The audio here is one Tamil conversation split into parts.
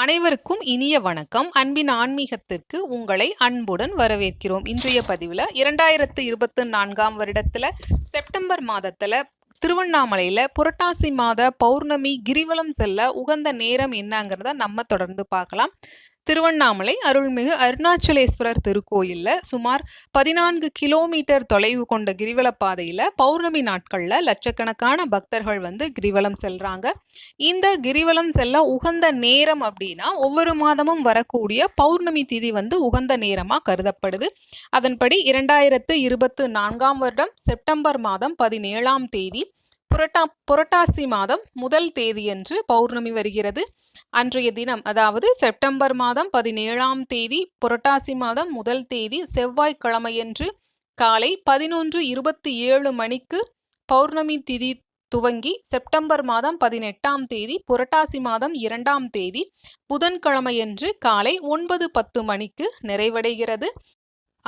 அனைவருக்கும் இனிய வணக்கம். அன்பின் ஆன்மீகத்திற்கு உங்களை அன்புடன் வரவேற்கிறோம். இன்றைய பதிவில் இரண்டாயிரத்து இருபத்தி நான்காம் வருடத்தில் செப்டம்பர் மாதத்தில் திருவண்ணாமலையில் புரட்டாசி மாத பௌர்ணமி கிரிவலம் செல்ல உகந்த நேரம் என்னங்கிறத நம்ம தொடர்ந்து பார்க்கலாம். திருவண்ணாமலை அருள்மிகு அருணாச்சலேஸ்வரர் திருக்கோயிலில் சுமார் பதினான்கு கிலோமீட்டர் தொலைவு கொண்ட கிரிவல பாதையில் பௌர்ணமி நாட்களில் லட்சக்கணக்கான பக்தர்கள் வந்து கிரிவலம் செல்கிறாங்க இந்த கிரிவலம் செல்ல உகந்த நேரம் அப்படின்னா ஒவ்வொரு மாதமும் வரக்கூடிய பௌர்ணமி திதி வந்து உகந்த நேரமாக கருதப்படுது. அதன்படி இரண்டாயிரத்து இருபத்து நான்காம் வருடம் செப்டம்பர் மாதம் பதினேழாம் தேதி புரட்டா புரட்டாசி மாதம் முதல் தேதியன்று பௌர்ணமி வருகிறது. அன்றைய தினம் அதாவது செப்டம்பர் மாதம் பதினேழாம் தேதி புரட்டாசி மாதம் முதல் தேதி செவ்வாய்க்கிழமையன்று காலை பதினொன்று இருபத்தி ஏழு மணிக்கு பௌர்ணமி திதி துவங்கி செப்டம்பர் மாதம் பதினெட்டாம் தேதி புரட்டாசி மாதம் இரண்டாம் தேதி புதன்கிழமையன்று காலை ஒன்பது பத்து மணிக்கு நிறைவடைகிறது.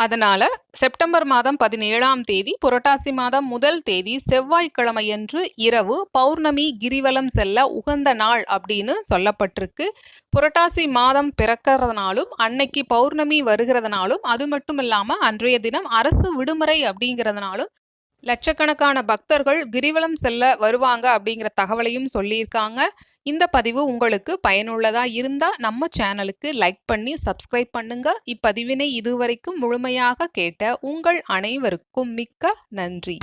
அதனால செப்டம்பர் மாதம் பதினேழாம் தேதி புரட்டாசி மாதம் முதல் தேதி செவ்வாய்க்கிழமையன்று இரவு பௌர்ணமி கிரிவலம் செல்ல உகந்த நாள் அப்படின்னு சொல்லப்பட்டிருக்கு. புரட்டாசி மாதம் பிறக்கிறதுனாலும் அன்னைக்கு பௌர்ணமி வருகிறதுனாலும் அது மட்டும் இல்லாமல் அன்றைய தினம் அரசு விடுமுறை அப்படிங்கிறதுனாலும் லட்சக்கணக்கான பக்தர்கள் கிரிவலம் செல்ல வருவாங்க அப்படிங்கிற தகவலையும் சொல்லியிருக்காங்க. இந்த பதிவு உங்களுக்கு பயனுள்ளதா இருந்தா நம்ம சேனலுக்கு லைக் பண்ணி சப்ஸ்கிரைப் பண்ணுங்க. இப்பதிவினை இதுவரைக்கும் முழுமையாக கேட்ட உங்கள் அனைவருக்கும் மிக்க நன்றி.